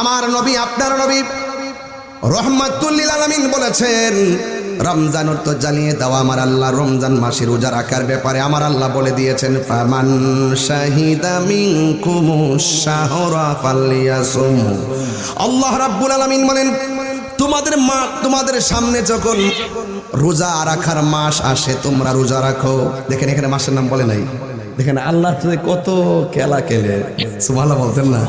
আমার নবী, আপনার নবী রহমাতুল্লিল আলামিন বলেছেন, রমজান তো জানিয়ে দাও আমার আল্লাহ, রমজান মাসের রোজা রাখার ব্যাপারে আমার আল্লাহ বলে দিয়েছেন, ফামান শাহিদা মিনকুমুশ শাহরা ফালিয়াসুম। আল্লাহ রাব্বুল আলামিন বলেন, তোমাদের মা, তোমাদের সামনে যখন রোজা রাখার মাস আসে, তোমরা রোজা রাখো। দেখেন এখানে মাসের নাম বলে নাই। দেখেন আল্লাহ কত খেলা খেলে সুবহানাল্লাহ বলতেন না।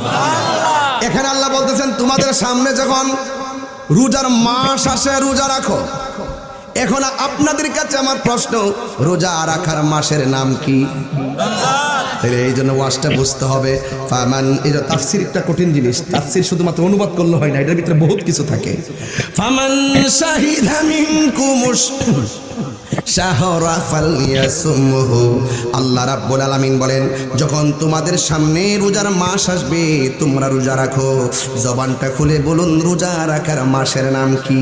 এখানে আল্লাহ বলতেছেন, তোমাদের সামনে যখন রোজার মাস আসে, রোজা রাখো। এখন আপনাদের কাছে আমার প্রশ্ন, রোজা রাখার মাসের নাম কি? তাহলে এই জন্য ওয়াজটা বুঝতে হবে। ফামান, এই যে তাফসির একটা কঠিন জিনিস, তাফসির শুধুমাত্র অনুবাদ করলে হয় না, এটার ভিতরে বহুত কিছু থাকে। ফামান শাহিদা মিনকুমুশ শাহরা ফালিয়াসুমহু। আল্লাহ রাব্বুল আলামিন বলেন, যখন তোমাদের সামনে রোজার মাস আসবে, তোমরা রোজা রাখো। জবানটা খুলে বলুন, রোজা রাখার মাসের নাম কি?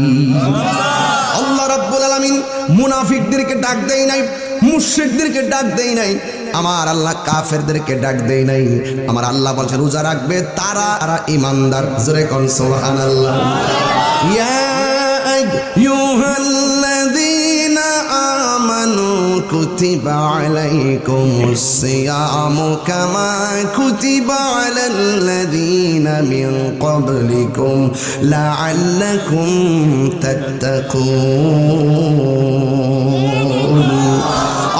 আল্লাহ রাব্বুল আলামিন মুনাফিকদেরকে ডাক দেয় নাই, মুশরিকদেরকে ডাক দেয় নাই, আমার আল্লাহ কাফেরদেরকে ডাক দেয় নাই। আমার আল্লাহ বলছে, রোজা রাখবে তারা তারা ইমানদার জোরে কোন, সুবহানাল্লাহ। ইয়া আইয়ুহাল্লাযীনা কুতিবা আলাইকুমুস সিয়ামু কামা কুতিবা আলাল্লাযীনা মিন ক্বাবলিকুম লাআল্লাকুম তাত্তাকুন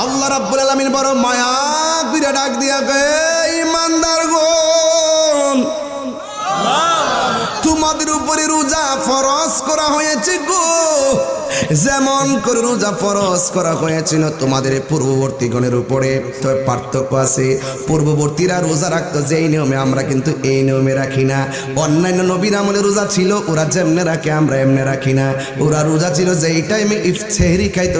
আল্লাহ রাব্বুল আলামিন বড় মায়া করে ডাক দিয়া গে ইমানদার গো! উপরে রোজা ফরজ করা হয়েছে গো। যেমন করে রোজা ফরজ করা হয়েছিল তোমাদের পূর্ববর্তী গণের উপরে। তবে পার্থক্য আছে, পূর্ববর্তীরা রোজা রাখতো, যেই নিয়মে আমরা কিন্তু এই নিয়মে রাখি না। অন্যান্য নবীর আমলে রোজা ছিল, ওরা যেমনে রাখে, আমরা এমনে রাখি না। ওরা রোজা ছিল যেই টাইমে ইফ খাইতো